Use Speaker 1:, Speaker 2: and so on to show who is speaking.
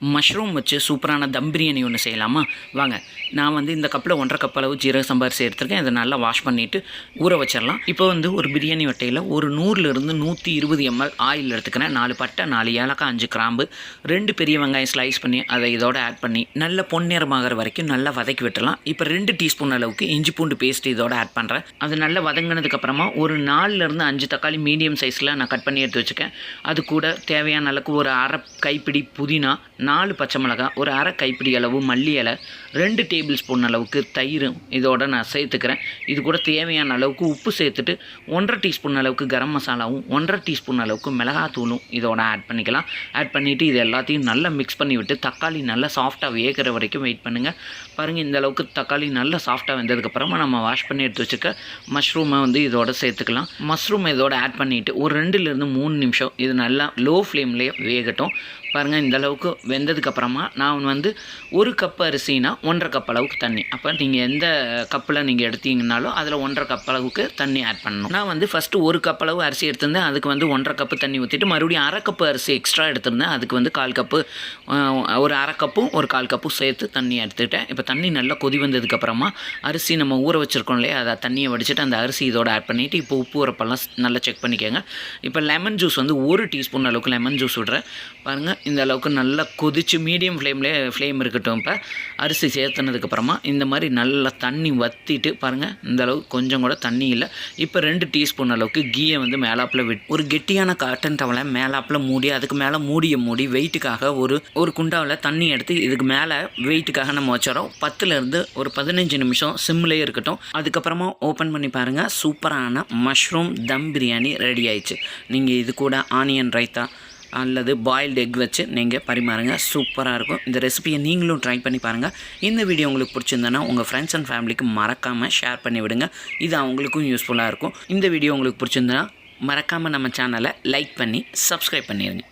Speaker 1: Mushroom வச்சு சூப்பரான தம் பிரியாணி ஒன்று செய்யலாமா? வாங்க நான் வந்து இந்த கப்பில் ஒன்றரை கப் அளவு ஜீரக சம்பாரிசி எடுத்திருக்கேன் இதை நல்லா வாஷ் பண்ணிவிட்டு ஊற வச்சிடலாம். இப்போ வந்து ஒரு பிரியாணி வட்டையில் ஒரு நூறுலேருந்து நூற்றி இருபது எம்எல் ஆயில் எடுத்துக்கிறேன். நாலு பட்டை நாலு ஏலக்காய் அஞ்சு கிராம்பு ரெண்டு பெரிய வெங்காயம் ஸ்லைஸ் பண்ணி அதை இதோட ஆட் பண்ணி நல்ல பொன்னிறமாகிற வரைக்கும் நல்லா வதக்கி விட்டுலாம் இப்போ ரெண்டு டீஸ்பூன் அளவுக்கு இஞ்சி பூண்டு பேஸ்ட் இதோட ஆட் பண்ணுறேன் அது நல்லா வதங்கினதுக்கப்புறமா ஒரு நாலுலேருந்து அஞ்சு தக்காளி மீடியம் சைஸில் நான் கட் பண்ணி எடுத்து வச்சுக்கேன் அது கூட தேவையான அளவுக்கு ஒரு அரை கைப்பிடி புதினா நாலு பச்சை மிளகாய் ஒரு அரை கைப்பிடி அளவு மல்லி இலை ரெண்டு டேபிள் ஸ்பூன் அளவுக்கு தயிர் இதோட நான் சேர்த்துக்கிறேன். இது கூட தேவையான அளவுக்கு உப்பு சேர்த்துட்டு ஒன்றரை டீஸ்பூன் அளவுக்கு கரம் மசாலாவும் ஒன்றரை டீஸ்பூன் அளவுக்கு மிளகாத்தூளும் இதோட ஆட் பண்ணிக்கலாம். ஆட் பண்ணிவிட்டு இது எல்லாத்தையும் நல்லா மிக்ஸ் பண்ணி விட்டு தக்காளி நல்லா சாஃப்டாக வேகிற வரைக்கும் வெயிட் பண்ணுங்கள் பாருங்கள் இந்த அளவுக்கு தக்காளி நல்லா சாஃப்டாக வெந்ததுக்கப்புறமா நம்ம வாஷ் பண்ணி எடுத்து வச்சுக்க மஷ்ரூமை வந்து இதோட சேர்த்துக்கலாம். மஷ்ரூம் இதோட ஆட் பண்ணிவிட்டு ஒரு ரெண்டுலேருந்து மூணு நிமிஷம் இது நல்லா லோ ஃப்ளேம்லேயே வேகட்டும். பாருங்கள் இந்த அளவுக்கு வெந்ததுக்கப்புறமா நான் வந்து ஒரு கப் அரிசினா ஒன்றரை கப் அளவுக்கு தண்ணி. அப்போ நீங்கள் எந்த கப்பில் நீங்கள் எடுத்தீங்கனாலும் அதில் ஒன்றரை கப் அளவுக்கு தண்ணி ஆட் பண்ணணும். நான் வந்து ஃபஸ்ட்டு ஒரு கப் அளவு அரிசி எடுத்திருந்தேன். அதுக்கு வந்து ஒன்றரை கப்பு தண்ணி ஊற்றிட்டு மறுபடியும் அரை கப்பு அரிசி எக்ஸ்ட்ரா எடுத்திருந்தேன். அதுக்கு வந்து கால் கப்பு ஒரு அரை கப்பும் ஒரு கால் கப்பும் சேர்த்து தண்ணி எடுத்துக்கிட்டேன். இப்போ தண்ணி நல்லா கொதி வந்ததுக்கப்புறமா அரிசி நம்ம ஊற வச்சுருக்கோம் இல்லையா? அதை தண்ணியை வடிச்சிட்டு அந்த அரிசி இதோட ஆட் பண்ணிவிட்டு இப்போ உப்பு உரப்பெல்லாம் நல்லா செக் பண்ணிக்கோங்க. இப்போ லெமன் ஜூஸ் வந்து ஒரு டீஸ்பூன் அளவுக்கு லெமன் ஜூஸ் விடுறேன். பாருங்கள் இந்த அளவுக்கு நல்லா கொதிச்சு மீடியம் ஃப்ளேம்லேயே ஃப்ளேம் இருக்கட்டும் இப்போ. அரிசி சேர்த்துனதுக்கப்புறமா இந்த மாதிரி நல்லா தண்ணி வற்றிட்டு பாருங்கள் இந்த அளவுக்கு கொஞ்சம் கூட தண்ணி இல்லை. இப்போ ரெண்டு டீஸ்பூன் அளவுக்கு கீயை வந்து மேலாப்பில் விட் ஒரு கெட்டியான காட்டன் டவலை மேலாப்பில் மூடி அதுக்கு மேலே மூடிய மூடி வெயிட்டுக்காக ஒரு ஒரு குண்டாவில் தண்ணி எடுத்து இதுக்கு மேலே வெயிட்டுக்காக நம்ம வச்சுறோம் பத்துலேருந்து ஒரு பதினஞ்சு நிமிஷம் சிம்லேயே இருக்கட்டும். அதுக்கப்புறமா ஓப்பன் பண்ணி பாருங்கள் சூப்பரான மஷ்ரூம் தம் பிரியாணி ரெடி ஆயிடுச்சு. நீங்கள் இது கூட ஆனியன் ரைத்தா அல்லது பாயில்டு எக் வச்சு நீங்கள் பரிமாறுங்க. சூப்பராக இருக்கும். இந்த ரெசிபியை நீங்களும் ட்ரை பண்ணி பாருங்கள் இந்த வீடியோ உங்களுக்கு பிடிச்சிருந்தனா உங்கள் ஃப்ரெண்ட்ஸ் அண்ட் ஃபேமிலிக்கு மறக்காமல் ஷேர் பண்ணி விடுங்க. இது அவங்களுக்கும் யூஸ்ஃபுல்லாக இருக்கும். இந்த வீடியோ உங்களுக்கு பிடிச்சிருந்தனா மறக்காமல் நம்ம சேனலை லைக் பண்ணி சப்ஸ்கிரைப் பண்ணிடுங்க